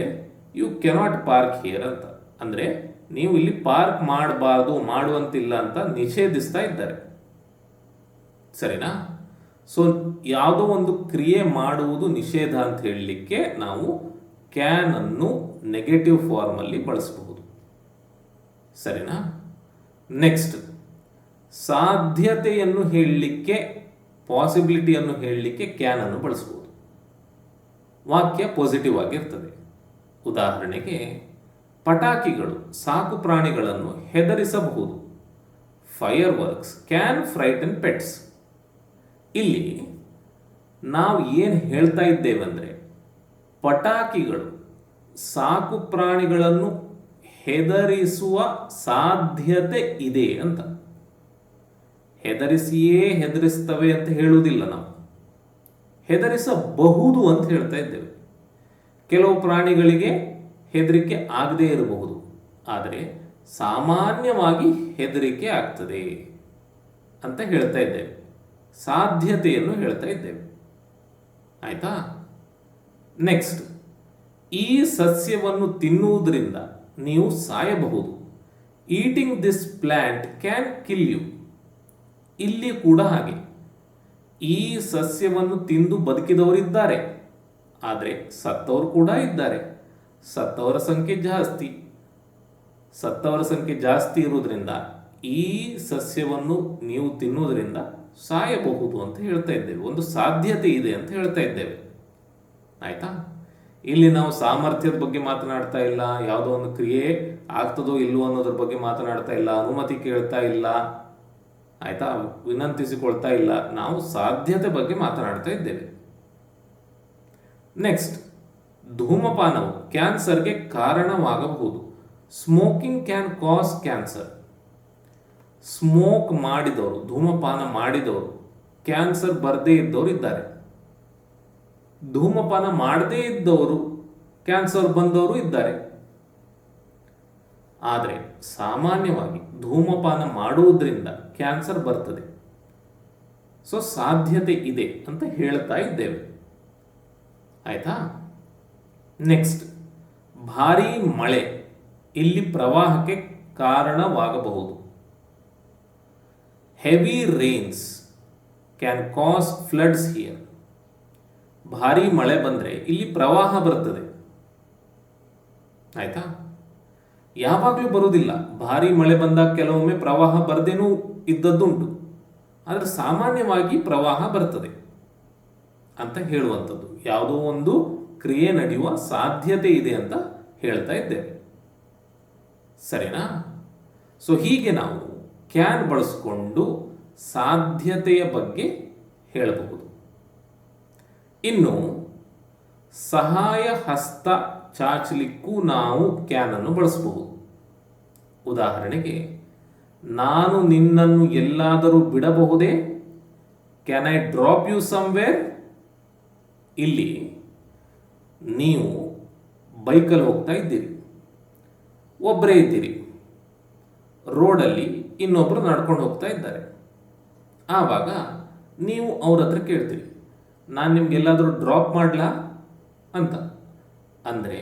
ಯು ಕೆನಾಟ್ ಪಾರ್ಕ್ ಹಿಯರ್ ಅಂತ. ಅಂದರೆ ನೀವು ಇಲ್ಲಿ ಪಾರ್ಕ್ ಮಾಡಬಾರ್ದು, ಮಾಡುವಂತಿಲ್ಲ ಅಂತ ನಿಷೇಧಿಸ್ತಾ ಇದ್ದಾರೆ. ಸರಿನಾ? ಸೊ ಯಾವುದೋ ಒಂದು ಕ್ರಿಯೆ ಮಾಡುವುದು ನಿಷೇಧ ಅಂತ ಹೇಳಲಿಕ್ಕೆ ನಾವು ಕ್ಯಾನ್ ಅನ್ನು ನೆಗೆಟಿವ್ ಫಾರ್ಮಲ್ಲಿ ಬಳಸಬಹುದು. ಸರಿನಾ? ನೆಕ್ಸ್ಟ್ ಸಾಧ್ಯತೆಯನ್ನು ಹೇಳಲಿಕ್ಕೆ ಪಾಸಿಬಿಲಿಟಿಯನ್ನು ಹೇಳಲಿಕ್ಕೆ ಕ್ಯಾನ್ ಅನ್ನು ಬಳಸಬಹುದು. ವಾಕ್ಯ ಪಾಸಿಟಿವ್ ಆಗಿರ್ತದೆ. ಉದಾಹರಣೆಗೆ, ಪಟಾಕಿಗಳು ಸಾಕು ಪ್ರಾಣಿಗಳನ್ನು ಹೆದರಿಸಬಹುದು. Fireworks can frighten pets ಇಲ್ಲಿ ನಾವು ಏನು ಹೇಳ್ತಾ ಇದ್ದೇವೆಂದರೆ, ಪಟಾಕಿಗಳು ಸಾಕು ಪ್ರಾಣಿಗಳನ್ನು ಹೆದರಿಸುವ ಸಾಧ್ಯತೆ ಇದೆ ಅಂತ. ಹೆದರಿಸಿಯೇ ಹೆದರಿಸ್ತವೆ ಅಂತ ಹೇಳುವುದಿಲ್ಲ ನಾವು. ಹೆದರಿಸಬಹುದು ಅಂತ ಹೇಳ್ತಾ ಇದ್ದೇವೆ. ಕೆಲವು ಪ್ರಾಣಿಗಳಿಗೆ ಹೆದರಿಕೆ ಆಗದೇ ಇರಬಹುದು. ಆದರೆ ಸಾಮಾನ್ಯವಾಗಿ ಹೆದರಿಕೆ ಆಗ್ತದೆ ಅಂತ ಹೇಳ್ತಾ ಇದ್ದೇವೆ. ಸಾಧ್ಯತೆಯನ್ನು ಹೇಳ್ತಾ ಇದ್ದೇವೆ. ಆಯಿತಾ? ನೆಕ್ಸ್ಟ್ ಈ ಸಸ್ಯವನ್ನು ತಿನ್ನುವುದರಿಂದ ನೀವು ಸಾಯಬಹುದು. Eating this plant can kill you ಇಲ್ಲಿ ಕೂಡ ಹಾಗೆ. ಈ ಸಸ್ಯವನ್ನು ತಿಂದು ಬದುಕಿದವರಿದ್ದಾರೆ. ಆದರೆ ಸತ್ತವರು ಕೂಡ ಇದ್ದಾರೆ. ಸತ್ತವರ ಸಂಖ್ಯೆ ಜಾಸ್ತಿ. ಸತ್ತವರ ಸಂಖ್ಯೆ ಜಾಸ್ತಿ ಇರುವುದರಿಂದ ಈ ಸಸ್ಯವನ್ನು ನೀವು ತಿನ್ನುವುದರಿಂದ ಸಾಯಬಹುದು ಅಂತ ಹೇಳ್ತಾ ಇದ್ದೇವೆ. ಒಂದು ಸಾಧ್ಯತೆ ಇದೆ ಅಂತ ಹೇಳ್ತಾ ಇದ್ದೇವೆ. ಆಯ್ತಾ? ಇಲ್ಲಿ ನಾವು ಸಾಮರ್ಥ್ಯದ ಬಗ್ಗೆ ಮಾತನಾಡ್ತಾ ಇಲ್ಲ. ಯಾವುದೋ ಒಂದು ಕ್ರಿಯೆ ಆಗ್ತದೋ ಇಲ್ಲವೋ ಅನ್ನೋದ್ರ ಬಗ್ಗೆ ಮಾತನಾಡ್ತಾ ಇಲ್ಲ. ಅನುಮತಿ ಕೇಳ್ತಾ ಇಲ್ಲ. ಆಯ್ತಾ? ವಿನಂತಿಸಿಕೊಳ್ತಾ ಇಲ್ಲ. ನಾವು ಸಾಧ್ಯತೆ ಬಗ್ಗೆ ಮಾತನಾಡ್ತಾ ಇದ್ದೇವೆ. ನೆಕ್ಸ್ಟ್ ಧೂಮಪಾನವು ಕ್ಯಾನ್ಸರ್ಗೆ ಕಾರಣವಾಗಬಹುದು. Smoking can cause cancer smoke ಮಾಡಿದವರು, ಧೂಮಪಾನ ಮಾಡಿದವರು ಕ್ಯಾನ್ಸರ್ ಬರದೇ ಇದ್ದವರು ಇದ್ದಾರೆ. ಧೂಮಪಾನ ಮಾಡದೇ ಇದ್ದವರು ಕ್ಯಾನ್ಸರ್ ಬಂದವರು ಇದ್ದಾರೆ. ಆದರೆ ಸಾಮಾನ್ಯವಾಗಿ ಧೂಮಪಾನ ಮಾಡುವುದರಿಂದ ಕ್ಯಾನ್ಸರ್ ಬರ್ತದೆ. ಸೊ ಸಾಧ್ಯತೆ ಇದೆ ಅಂತ ಹೇಳ್ತಾ ಇದ್ದೇವೆ. ಆಯ್ತಾ? ನೆಕ್ಸ್ಟ್, ಭಾರೀ ಮಳೆ ಇಲ್ಲಿ ಪ್ರವಾಹಕ್ಕೆ ಕಾರಣವಾಗಬಹುದು. Heavy rains can cause floods here ಭಾರಿ ಮಳೆ ಬಂದರೆ ಇಲ್ಲಿ ಪ್ರವಾಹ ಬರ್ತದೆ. ಆಯ್ತಾ? ಯಾವಾಗಲೂ ಬರುವುದಿಲ್ಲ. ಭಾರಿ ಮಳೆ ಬಂದಾಗ ಕೆಲವೊಮ್ಮೆ ಪ್ರವಾಹ ಬರದೇನೂ ಇದ್ದದ್ದುಂಟು. ಆದರೆ ಸಾಮಾನ್ಯವಾಗಿ ಪ್ರವಾಹ ಬರ್ತದೆ ಅಂತ ಹೇಳುವಂಥದ್ದು. ಯಾವುದೋ ಒಂದು ಕ್ರಿಯೆ ನಡೆಯುವ ಸಾಧ್ಯತೆ ಇದೆ ಅಂತ ಹೇಳ್ತಾ ಇದ್ದೇವೆ. ಸರಿನಾ? ಸೊ ಹೀಗೆ ನಾವು ಕ್ಯಾನ್ ಬಳಸಿಕೊಂಡು ಸಾಧ್ಯತೆಯ ಬಗ್ಗೆ ಹೇಳಬಹುದು. ಇನ್ನು ಸಹಾಯ ಹಸ್ತ ಚಾಚಲಿಕ್ಕೂ ನಾವು ಕ್ಯಾನ್ ಅನ್ನು ಬಳಸಬಹುದು ಉದಾಹರಣೆಗೆ, ನಾನು ನಿನ್ನನ್ನು ಎಲ್ಲಾದರೂ ಬಿಡಬಹುದೇ? Can I drop you somewhere ಇಲ್ಲಿ, ನೀವು ಬೈಕಲ್ಲಿ ಹೋಗ್ತಾ ಇದ್ದೀರಿ. ಒಬ್ಬರೇ ಇದ್ದೀರಿ. ರೋಡಲ್ಲಿ ಇನ್ನೊಬ್ಬರು ನಡ್ಕೊಂಡು ಹೋಗ್ತಾ ಇದ್ದಾರೆ. ಆವಾಗ, ನೀವು ಅವ್ರ ಹತ್ರ ಕೇಳ್ತೀರಿ, ನಾನು ನಿಮ್ಗೆಲ್ಲಾದರೂ ಡ್ರಾಪ್ ಮಾಡಲಾ? ಅಂತ. ಅಂದರೆ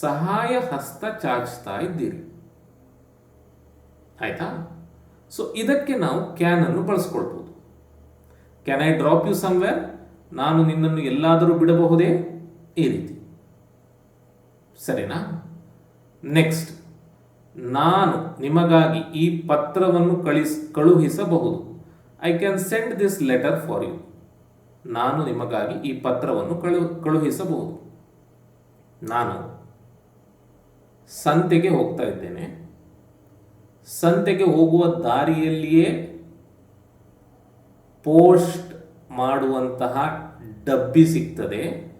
ಸಹಾಯ ಹಸ್ತ ಚಾಚ್ತಾ ಇದ್ದೀರಿ. ಆಯಿತಾ? ಸೊ ಇದಕ್ಕೆ ನಾವು ಕ್ಯಾನ್ ಅನ್ನು ಬಳಸ್ಕೊಳ್ಬೋದು. Can I drop you somewhere ನಾನು ನಿನ್ನನ್ನು ಎಲ್ಲಾದರೂ ಬಿಡಬಹುದೇ? ಈ ರೀತಿ. ಸರಿನಾ? ನೆಕ್ಸ್ಟ್ ನಾನು ನಿಮಗಾಗಿ ಈ ಪತ್ರವನ್ನು ಕಳಿಸ್, ಕಳುಹಿಸಬಹುದು. I can send this letter for you ನಾನು ನಿಮಗಾಗಿ ಈ ಪತ್ರವನ್ನು ಕಳು, ಕಳುಹಿಸಬಹುದು. ನಾನು ಸಂತೆಗೆ ಹೋಗ್ತಾ ಇದ್ದೇನೆ. ಸಂತೆಗೆ ಹೋಗುವ ದಾರಿಯಲ್ಲಿಯೇ ಪೋಸ್ಟ್ ಮಾಡುವಂತಹ ಡಬ್ಬಿ ಸಿಗ್ತದೆ.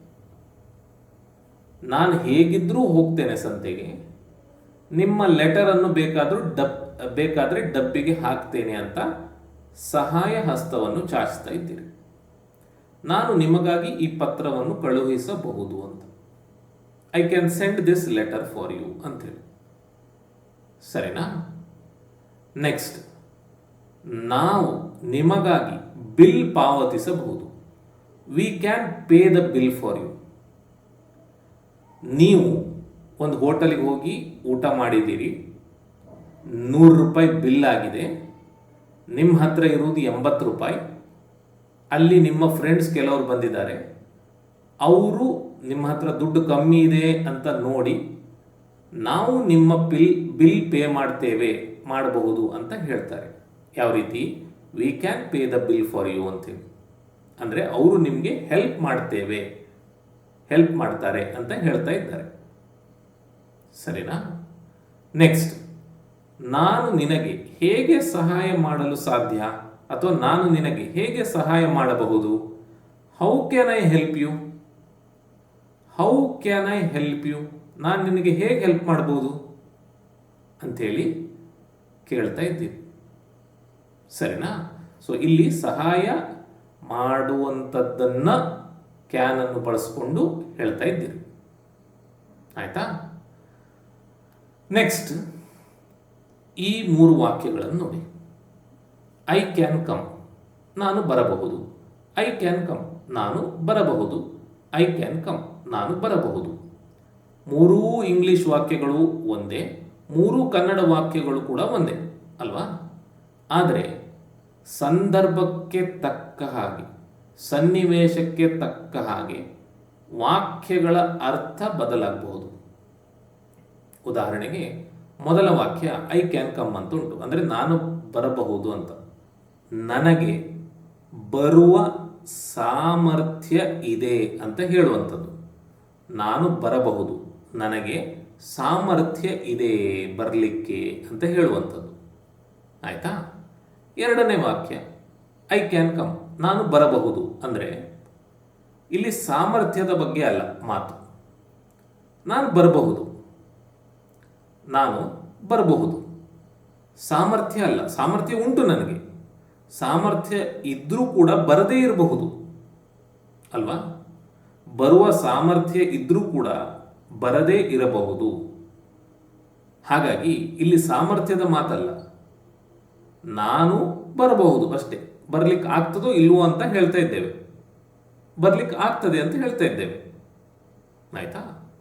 ನಾನು ಹೇಗಿದ್ರೂ ಹೋಗ್ತೇನೆ ಸಂತೆಗೆ. ನಿಮ್ಮ ಲೆಟರನ್ನು ಬೇಕಾದರೂ ಡಬ್, ಬೇಕಾದರೆ ಡಬ್ಬಿಗೆ ಹಾಕ್ತೇನೆ ಅಂತ ಸಹಾಯ ಹಸ್ತವನ್ನು ಚಾಚ್ತಾ ಇದ್ದೀರಿ. ನಾನು ನಿಮಗಾಗಿ ಈ ಪತ್ರವನ್ನು ಕಳುಹಿಸಬಹುದು ಅಂತ. I can send this letter for you ಅಂತೇಳಿ ಸರಿನಾ? ನೆಕ್ಸ್ಟ್ ನಾವು ನಿಮಗಾಗಿ ಬಿಲ್ ಪಾವತಿಸಬಹುದು. We can pay the bill for you ನೀವು ಒಂದು ಹೋಟೆಲಿಗೆ ಹೋಗಿ ಊಟ ಮಾಡಿದ್ದೀರಿ. ನೂರು ರೂಪಾಯಿ ಬಿಲ್ ಆಗಿದೆ. ನಿಮ್ಮ ಹತ್ರ ಇರುವುದು ಎಂಬತ್ತು ರೂಪಾಯಿ. ಅಲ್ಲಿ ನಿಮ್ಮ ಫ್ರೆಂಡ್ಸ್ ಕೆಲವರು ಬಂದಿದ್ದಾರೆ. ಅವರು ನಿಮ್ಮ ಹತ್ರ ದುಡ್ಡು ಕಮ್ಮಿ ಇದೆ ಅಂತ ನೋಡಿ ನಾವು ನಿಮ್ಮ ಬಿಲ್ ಬಿಲ್ ಪೇ ಮಾಡ್ತೇವೆ, ಮಾಡಬಹುದು ಅಂತ ಹೇಳ್ತಾರೆ. ಯಾವ ರೀತಿ? We can pay the bill for you ಅಂತೇಳಿ. ಅಂದರೆ ಅವರು ನಿಮಗೆ ಹೆಲ್ಪ್ ಮಾಡ್ತೇವೆ ಹೆಲ್ಪ್ ಮಾಡ್ತಾರೆ ಅಂತ ಹೇಳ್ತಾ ಇದ್ದಾರೆ. ಸರಿನಾ? ನೆಕ್ಸ್ಟ್ ನಾನು ನಿನಗೆ ಹೇಗೆ ಸಹಾಯ ಮಾಡಲು ಸಾಧ್ಯ? ಅಥವಾ ನಾನು ನಿನಗೆ ಹೇಗೆ ಸಹಾಯ ಮಾಡಬಹುದು? How can I help you how can I help you ನಾನು ನಿನಗೆ ಹೇಗೆ ಹೆಲ್ಪ್ ಮಾಡ್ಬೋದು? ಅಂಥೇಳಿ ಕೇಳ್ತಾ ಇದ್ದೀವಿ ಸರಿನಾ? ಸೊ ಇಲ್ಲಿ ಸಹಾಯ ಮಾಡುವಂಥದ್ದನ್ನು ಕ್ಯಾನನ್ನು ಬಳಸ್ಕೊಂಡು ಹೇಳ್ತಾ ಇದ್ದೀರಿ ಆಯಿತಾ? ನೆಕ್ಸ್ಟ್ ಈ ಮೂರು ವಾಕ್ಯಗಳನ್ನು ನೋಡಿ. ಐ ಕ್ಯಾನ್ ಕಮ್ ನಾನು ಬರಬಹುದು. ಐ ಕ್ಯಾನ್ ಕಮ್ ನಾನು ಬರಬಹುದು. ಐ ಕ್ಯಾನ್ ಕಮ್ ನಾನು ಬರಬಹುದು. ಮೂರೂ ಇಂಗ್ಲಿಷ್ ವಾಕ್ಯಗಳು ಒಂದೇ, ಮೂರೂ ಕನ್ನಡ ವಾಕ್ಯಗಳು ಕೂಡ ಒಂದೇ, ಅಲ್ವಾ? ಆದರೆ ಸಂದರ್ಭಕ್ಕೆ ತಕ್ಕ ಹಾಗೆ, ಸನ್ನಿವೇಶಕ್ಕೆ ತಕ್ಕ ಹಾಗೆ ವಾಕ್ಯಗಳ ಅರ್ಥ ಬದಲಾಗಬಹುದು. ಉದಾಹರಣೆಗೆ, ಮೊದಲ ವಾಕ್ಯ ಐ ಕ್ಯಾನ್ ಕಮ್ ಅಂತ ಉಂಟು ಅಂದರೆ ನಾನು ಬರಬಹುದು ಅಂತ. ನನಗೆ ಬರುವ ಸಾಮರ್ಥ್ಯ ಇದೆ ಅಂತ ಹೇಳುವಂಥದ್ದು. ನಾನು ಬರಬಹುದು, ನನಗೆ ಸಾಮರ್ಥ್ಯ ಇದೆ ಬರಲಿಕ್ಕೆ ಅಂತ ಹೇಳುವಂಥದ್ದು. ಆಯ್ತಾ? ಎರಡನೇ ವಾಕ್ಯ ಐ ಕ್ಯಾನ್ ಕಮ್ ನಾನು ಬರಬಹುದು ಅಂದರೆ, ಇಲ್ಲಿ ಸಾಮರ್ಥ್ಯದ ಬಗ್ಗೆ ಅಲ್ಲ, ಮಾತು. ನಾನು ಬರಬಹುದು ನಾನು ಬರಬಹುದು. ಸಾಮರ್ಥ್ಯ ಅಲ್ಲ, ಸಾಮರ್ಥ್ಯ ಉಂಟು ನನಗೆ. ಸಾಮರ್ಥ್ಯ ಇದ್ದರೂ ಕೂಡ ಬರದೇ ಇರಬಹುದು. ಅಲ್ವಾ? ಬರುವ ಸಾಮರ್ಥ್ಯ ಇದ್ರೂ ಕೂಡ ಬರದೇ ಇರಬಹುದು. ಹಾಗಾಗಿ ಇಲ್ಲಿ ಸಾಮರ್ಥ್ಯದ ಮಾತಲ್ಲ. ನಾನು ಬರಬಹುದು ಅಷ್ಟೇ. ಬರ್ಲಿಕ್ಕೆ ಆಗ್ತದೋ ಇಲ್ವೋ ಅಂತ ಹೇಳ್ತಾ ಇದ್ದೇವೆ. ಬರ್ಲಿಕ್ಕೆ ಆಗ್ತದೆ ಅಂತ ಹೇಳ್ತಾ ಇದ್ದೇವೆ. ಆಯ್ತಾ?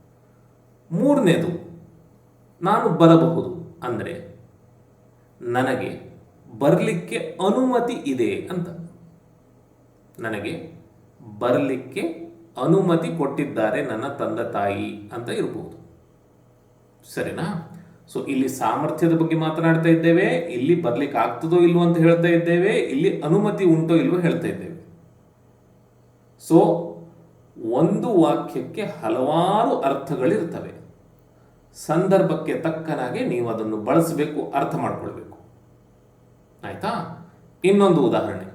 ಮೂರನೇದು, ನಾನು ಬರಬಹುದು ಅಂದರೆ ನನಗೆ ಬರಲಿಕ್ಕೆ ಅನುಮತಿ ಇದೆ ಅಂತ. ನನಗೆ ಬರಲಿಕ್ಕೆ ಅನುಮತಿ ಕೊಟ್ಟಿದ್ದಾರೆ ನನ್ನ ತಂದೆ ತಾಯಿ ಅಂತ ಇರಬಹುದು ಸರಿನಾ? ಸೊ ಇಲ್ಲಿ ಸಾಮರ್ಥ್ಯದ ಬಗ್ಗೆ ಮಾತನಾಡ್ತಾ ಇದ್ದೇವೆ, ಇಲ್ಲಿ ಬರ್ಲಿಕ್ಕೆ ಆಗ್ತದೋ ಇಲ್ವೋ ಅಂತ ಹೇಳ್ತಾ ಇದ್ದೇವೆ, ಇಲ್ಲಿ ಅನುಮತಿ ಉಂಟೋ ಇಲ್ವೋ ಹೇಳ್ತಾ ಇದ್ದೇವೆ. ಸೊ ಒಂದು ವಾಕ್ಯಕ್ಕೆ ಹಲವಾರು ಅರ್ಥಗಳಿರ್ತವೆ. ಸಂದರ್ಭಕ್ಕೆ ತಕ್ಕನಾಗೆ ನೀವು ಅದನ್ನು ಬಳಸಬೇಕು, ಅರ್ಥ ಮಾಡ್ಕೊಳ್ಬೇಕು. ಆಯ್ತಾ? ಇನ್ನೊಂದು ಉದಾಹರಣೆ.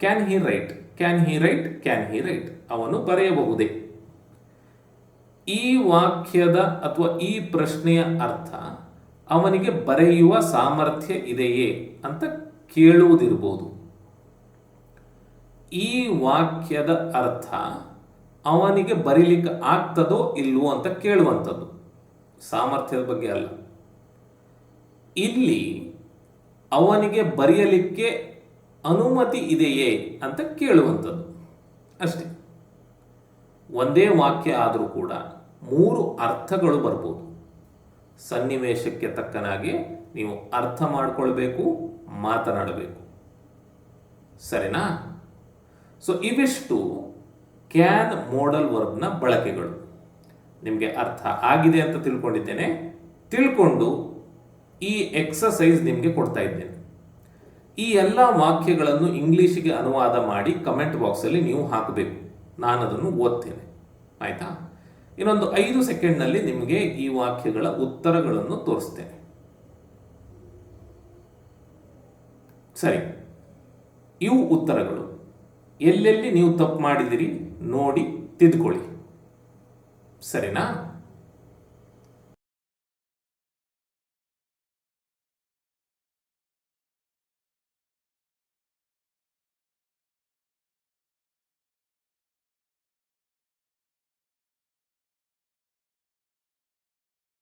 Can he write can he write can he write ಅವನು ಬರೆಯಬಹುದೇ? ಈ ವಾಕ್ಯದ ಅಥವಾ ಈ ಪ್ರಶ್ನೆಯ ಅರ್ಥ ಅವನಿಗೆ ಬರೆಯುವ ಸಾಮರ್ಥ್ಯ ಇದೆಯೇ ಅಂತ ಕೇಳುವುದಿರ್ಬೋದು. ಈ ವಾಕ್ಯದ ಅರ್ಥ ಅವನಿಗೆ ಬರೀಲಿಕ್ಕೆ ಆಗ್ತದೋ ಇಲ್ವೋ ಅಂತ ಕೇಳುವಂಥದ್ದು. ಸಾಮರ್ಥ್ಯದ ಬಗ್ಗೆ ಅಲ್ಲ. ಇಲ್ಲಿ ಅವನಿಗೆ ಬರೆಯಲಿಕ್ಕೆ ಅನುಮತಿ ಇದೆಯೇ ಅಂತ ಕೇಳುವಂಥದ್ದು. ಅಷ್ಟೇ. ಒಂದೇ ವಾಕ್ಯ ಆದರೂ ಕೂಡ ಮೂರು ಅರ್ಥಗಳು ಬರ್ಬೋದು. ಸನ್ನಿವೇಶಕ್ಕೆ ತಕ್ಕನಾಗಿ ನೀವು ಅರ್ಥ ಮಾಡಿಕೊಳ್ಬೇಕು, ಮಾತನಾಡಬೇಕು. ಸರಿನಾ? ಸೊ ಇವಿಷ್ಟು ಕ್ಯಾನ್ ಮೋಡಲ್ ವರ್ಬ್ನ ಬಳಕೆಗಳು. ನಿಮಗೆ ಅರ್ಥ ಆಗಿದೆ ಅಂತ ತಿಳ್ಕೊಂಡಿದ್ದೇನೆ. ತಿಳ್ಕೊಂಡು ಈ ಎಕ್ಸಸೈಸ್ ನಿಮಗೆ ಕೊಡ್ತಾ ಇದ್ದೇನೆ. ಈ ಎಲ್ಲ ವಾಕ್ಯಗಳನ್ನು ಇಂಗ್ಲೀಷಿಗೆ ಅನುವಾದ ಮಾಡಿ ಕಮೆಂಟ್ ಬಾಕ್ಸಲ್ಲಿ ನೀವು ಹಾಕಬೇಕು. ನಾನು ಅದನ್ನು ಓದ್ತೇನೆ. ಆಯಿತಾ? ಇನ್ನೊಂದು ಐದು ಸೆಕೆಂಡ್ನಲ್ಲಿ ನಿಮಗೆ ಈ ವಾಕ್ಯಗಳ ಉತ್ತರಗಳನ್ನು ತೋರಿಸ್ತೇನೆ. ಸರಿ. ಇವು ಉತ್ತರಗಳು. ಎಲ್ಲೆಲ್ಲಿ ನೀವು ತಪ್ಪು ಮಾಡಿದಿರಿ, ನೋಡಿ, ತಿದ್ಕೊಳ್ಳಿ. ಸರಿನಾ?